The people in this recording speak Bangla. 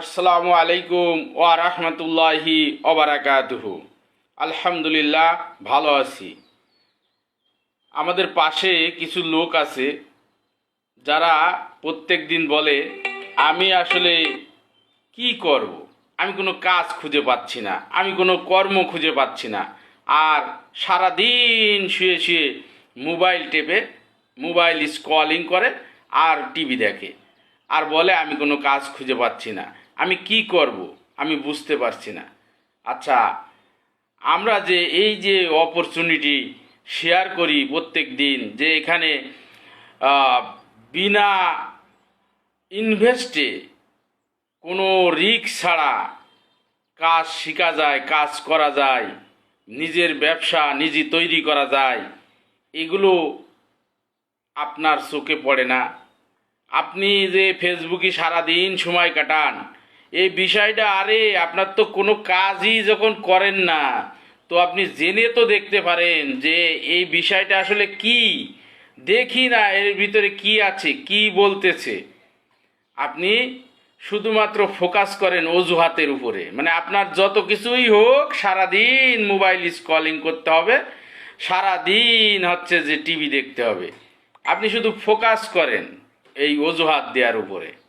আসসালামু আলাইকুম ওয়া রাহমাতুল্লাহি ওবারাকাতুহু আলহামদুলিল্লাহ, ভালো আছি। আমাদের পাশে কিছু লোক আছে, যারা প্রত্যেক দিন বলে, আমি আসলে কি করব? আমি কোনো কাজ খুঁজে পাচ্ছি না, আমি কোনো কর্ম খুঁজে পাচ্ছি না। আর সারা দিন শুয়ে শুয়ে মোবাইল টেপে, মোবাইল স্কলিং করে আর টিভি দেখে। আর বলে, আমি কোনো কাজ খুঁজে পাচ্ছি না। আমি কি করব? আমি বুঝতে পারছি না। আচ্ছা আমরা যে এই যে অপরচুনিটি শেয়ার করি প্রত্যেক দিন, যে এখানে বিনা ইনভেস্টে কোনো রিস্ক ছাড়া কাজ শেখা যায়, কাজ করা যায়, নিজের ব্যবসা নিজে তৈরি করা যায়, এগুলো আপনার চোখে পড়ে না। আপনি যে ফেসবুকে সারাদিন সময় কাটান এই বিষয়টা, আরে, আপনার তো কোনো কাজই যখন করেন না, তো আপনি জেনে তো দেখতে পারেন যে এই বিষয়টা আসলে কি। দেখি না এর ভিতরে কি আছে, কি বলতেছে। আপনি শুধুমাত্র ফোকাস করেন অজুহাতের উপরে। মানে আপনার যত কিছুই হোক, সারাদিন মোবাইল স্কলিং করতে হবে। সারাদিন হচ্ছে যে টিভি দেখতে হবে। আপনি শুধু ফোকাস করেন এই অজুহাত দেওয়ার উপরে।